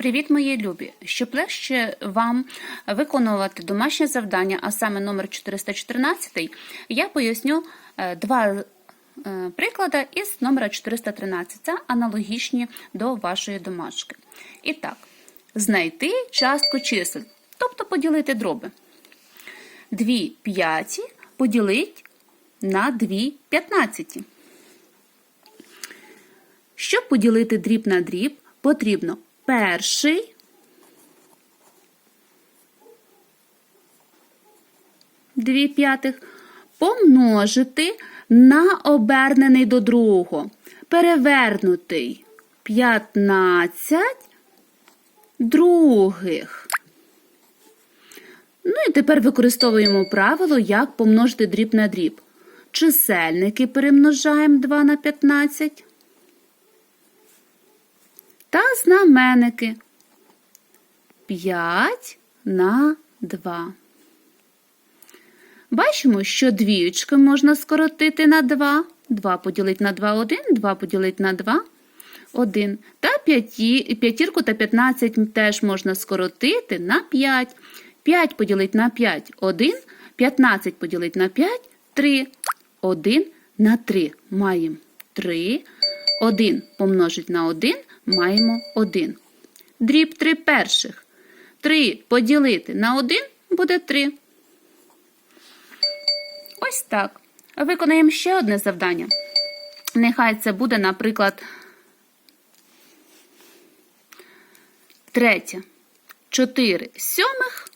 Привіт, мої любі! Щоб легше вам виконувати домашнє завдання, а саме номер 414, я поясню е, два е, приклади із номера 413. Це аналогічні до вашої домашки. І так, знайти частку чисел, тобто поділити дроби. 2 п'яті поділить на 2 п'ятнадцяті. Щоб поділити дріб на дріб, потрібно перший дві п'ятих помножити на обернений до другого. Перевернутий 15 других. Ну і тепер використовуємо правило, як помножити дріб на дріб. Чисельники перемножаємо 2 на 15 та знаменники 5 на 2. Бачимо, що двіючки можна скоротити на 2. 2 поділити на 2 1, 2 поділити на 2 1. Та п'яті, п'ятірку та 15 теж можна скоротити на 5. 5 поділити на 5 1, 15 поділити на 5 3. 1 на 3 маємо 3. 1 помножить на 1 маємо 1. Дріб 3 перших. 3 поділити на 1 буде 3. Ось так. Виконаємо ще одне завдання. Нехай це буде, наприклад, третє. 4 сьомих.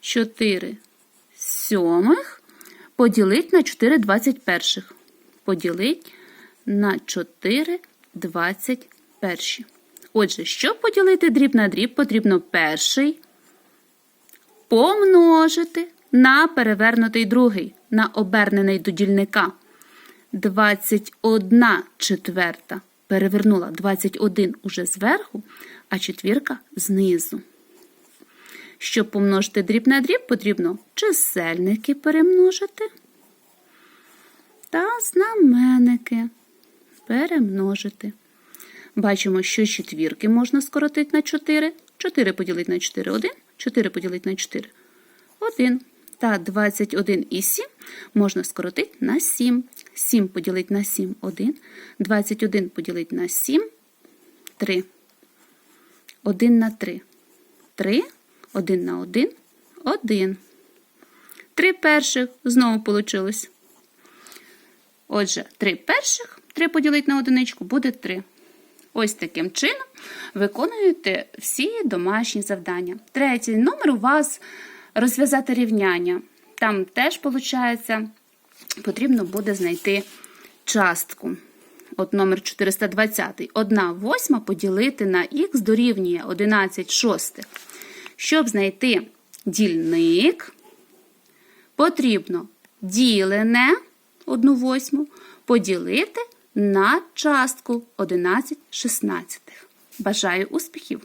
4 сьомих поділить на 4 21. Поділить на 4 21. Отже, щоб поділити дріб на дріб, потрібно перший помножити на перевернутий другий, на обернений до дільника. 21 четверта перевернула 21 уже зверху, а четвірка знизу. Щоб помножити дріб на дріб, потрібно чисельники перемножити та знаменники перемножити. Бачимо, що четвірки можна скоротити на 4. 4 поділити на 4 1, 4 поділити на 4 1. Та 21 і 7 можна скоротити на 7. 7 поділити на 7 1. 21 поділити на 7 3. 1 на 3. 3. 1 на 1 1. 3 перших знову вийшло. Отже, 3 перших 3 поділити на одиничку буде 3. Ось таким чином виконуєте всі домашні завдання. Третій номер у вас розв'язати рівняння. Там теж, виходить, потрібно буде знайти частку. От номер 420. 1 восьма поділити на х дорівнює 11 шостих. Щоб знайти дільник, потрібно ділене 1 восьму поділити на частку 11 шістнадцятих. Бажаю успіхів!